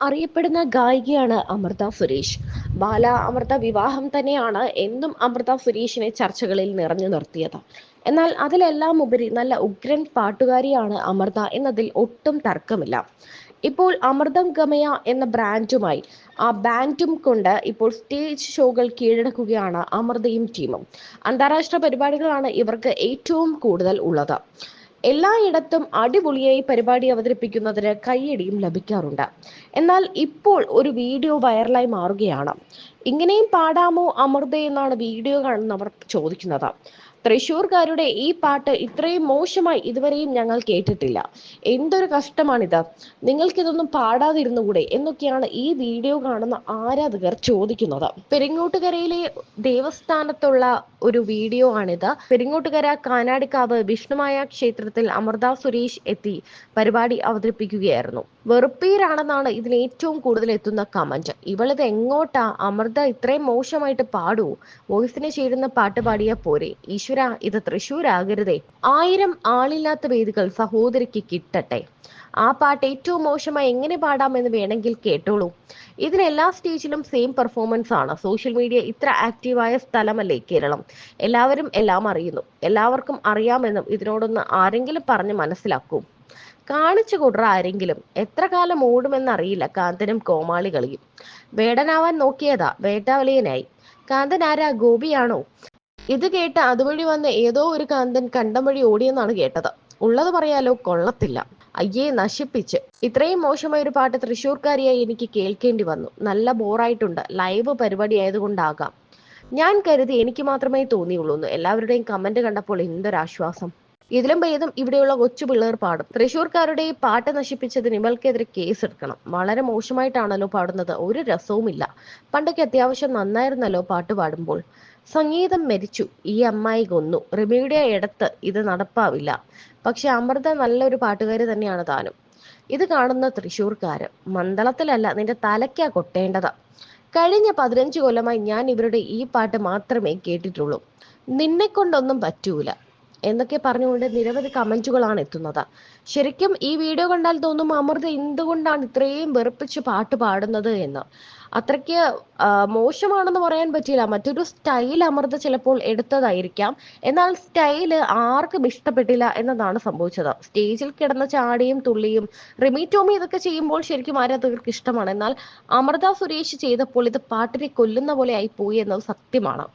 അറിയപ്പെടുന്ന ഗായികയാണ് അമൃത സുരേഷ്. ബാല അമൃത വിവാഹം തന്നെയാണ് എന്നും അമൃത സുരേഷിനെ ചർച്ചകളിൽ നിറഞ്ഞു നിർത്തിയത്. എന്നാൽ അതിലെല്ലാം ഉപരി നല്ല ഉഗ്രൻ പാട്ടുകാരിയാണ് അമൃത എന്നതിൽ ഒട്ടും തർക്കമില്ല. ഇപ്പോൾ അമൃതം ഗമയ എന്ന ബ്രാൻഡുമായി ആ ബാൻഡും കൊണ്ട് ഇപ്പോൾ സ്റ്റേജ് ഷോകൾ കീഴടക്കുകയാണ് അമൃതയും ടീമും. അന്താരാഷ്ട്ര പരിപാടികളാണ് ഇവർക്ക് ഏറ്റവും കൂടുതൽ ഉള്ളത്. എല്ലായിടത്തും അടിപൊളിയായി പരിപാടി അവതരിപ്പിക്കുന്നതിന് കയ്യടിയും ലഭിക്കാറുണ്ട്. എന്നാൽ ഇപ്പോൾ ഒരു വീഡിയോ വൈറലായി മാറുകയാണ്. ഇങ്ങനെയും പാടാമോ അമൃത എന്നാണ് വീഡിയോ കാണുന്നവർ ചോദിക്കുന്നത്. തൃശ്ശൂർക്കാരുടെ ഈ പാട്ട് ഇത്രയും മോശമായി ഇതുവരെയും ഞങ്ങൾ കേട്ടിട്ടില്ല. എന്തൊരു കഷ്ടമാണിത്. നിങ്ങൾക്കിതൊന്നും പാടാതിരുന്നുകൂടെ എന്നൊക്കെയാണ് ഈ വീഡിയോ കാണുന്ന ആരാധകർ ചോദിക്കുന്നത്. പെരിങ്ങോട്ടുകരയിലെ ദേവസ്ഥാനത്തുള്ള ഒരു വീഡിയോ ആണിത്. പെരിങ്ങോട്ടുകര കാനാടിക്കാവ് വിഷ്ണുമായ ക്ഷേത്രത്തിൽ അമൃത സുരേഷ് എത്തി പരിപാടി അവതരിപ്പിക്കുകയായിരുന്നു. വെറുപ്പീരാണെന്നാണ് ഇതിന് ഏറ്റവും കൂടുതൽ എത്തുന്ന കമന്റ്. ഇവളിത് എങ്ങോട്ടാ? അമൃത ഇത്രയും മോശമായിട്ട് പാടൂ. വോയിസിന് ചേരുന്ന പാട്ട് പാടിയാ പോരെ. ഈശ്വര ഇത് തൃശ്ശൂരാകരുതേ. ആയിരം ആളില്ലാത്ത വേദികൾ സഹോദരിക്ക് കിട്ടട്ടെ. ആ പാട്ട് ഏറ്റവും മോശമായി എങ്ങനെ പാടാമെന്ന് വേണമെങ്കിൽ കേട്ടോളൂ. ഇതിന് എല്ലാ സ്റ്റേജിലും സെയിം പെർഫോമൻസ് ആണ്. സോഷ്യൽ മീഡിയ ഇത്ര ആക്റ്റീവായ സ്ഥലമല്ലേ കേരളം? എല്ലാവരും എല്ലാം അറിയുന്നു. എല്ലാവർക്കും അറിയാമെന്നും ഇതിനോടൊന്ന് ആരെങ്കിലും പറഞ്ഞ് മനസ്സിലാക്കൂ. കാണിച്ചു കൊടുറ ആരെങ്കിലും? എത്ര കാലം ഓടുമെന്നറിയില്ല. കാന്തനും കോമാളി കളിയും. വേടനാവാൻ നോക്കിയതാ. വേട്ടാവലിയനായി കാന്തൻ ആരാ? ഗോപിയാണോ? ഇത് കേട്ട് അതുവഴി വന്ന ഏതോ ഒരു കാന്തൻ കണ്ടം വഴി ഓടിയെന്നാണ് കേട്ടത്. ഉള്ളത് പറയാലോ? കൊള്ളത്തില്ല. അയ്യേ നശിപ്പിച്ച്. ഇത്രയും മോശമായ ഒരു പാട്ട് തൃശ്ശൂർക്കാരിയായി എനിക്ക് കേൾക്കേണ്ടി വന്നു. നല്ല ബോറായിട്ടുണ്ട്. ലൈവ് പരിപാടി ആയതുകൊണ്ടാകാം ഞാൻ കരുതി എനിക്ക് മാത്രമേ തോന്നിയുള്ളൂന്ന്. എല്ലാവരുടെയും കമന്റ് കണ്ടപ്പോൾ എന്തൊരാശ്വാസം. ഇതിലും ഭേദം ഇവിടെയുള്ള കൊച്ചു പിള്ളേർ പാടും. തൃശൂർക്കാരുടെ ഈ പാട്ട് നശിപ്പിച്ചതിന് ഇവൾക്കെതിരെ കേസ് എടുക്കണം വളരെ മോശമായിട്ടാണല്ലോ പാടുന്നത്. ഒരു രസവുമില്ല. പണ്ടൊക്കെ അത്യാവശ്യം നന്നായിരുന്നല്ലോ പാട്ട് പാടുമ്പോൾ. സംഗീതം മരിച്ചു. ഈ അമ്മായി കൊന്നു. റിമിയുടെ ഇടത്ത് ഇത് നടപ്പാവില്ല. പക്ഷെ അമൃത നല്ലൊരു പാട്ടുകാരി തന്നെയാണ് താനും. ഇത് കാണുന്ന തൃശൂർക്കാര് മന്ദളത്തിലല്ല നിന്റെ തലയ്ക്കാ കൊട്ടേണ്ടത്. കഴിഞ്ഞ പതിനഞ്ച് കൊല്ലമായി ഞാൻ ഇവരുടെ ഈ പാട്ട് മാത്രമേ കേട്ടിട്ടുള്ളൂ. നിന്നെ കൊണ്ടൊന്നും പറ്റൂല. എന്നൊക്കെ പറഞ്ഞുകൊണ്ട് നിരവധി കമന്റുകളാണ് എത്തുന്നത്. ശരിക്കും ഈ വീഡിയോ കണ്ടാൽ തോന്നും അമൃത എന്തുകൊണ്ടാണ് ഇത്രയും വെറുപ്പിച്ച് പാട്ട് പാടുന്നത് എന്ന്. അത്രയ്ക്ക് മോശമാണെന്ന് പറയാൻ പറ്റില്ല മറ്റൊരു സ്റ്റൈൽ അമൃത ചിലപ്പോൾ എടുത്തതായിരിക്കാം. എന്നാൽ സ്റ്റൈൽ ആർക്കും ഇഷ്ടപ്പെട്ടില്ല എന്നതാണ് സംഭവിച്ചത്. സ്റ്റേജിൽ കിടന്ന ചാടിയും തുള്ളിയും റിമി ടോമി ഇതൊക്കെ ചെയ്യുമ്പോൾ ശരിക്കും ആരാധകർക്ക് ഇഷ്ടമാണ്. എന്നാൽ അമൃത സുരേഷ് ചെയ്തപ്പോൾ ഇത് പാട്ടിനെ കൊല്ലുന്ന പോലെ ആയി പോയി എന്നത് സത്യമാണ്.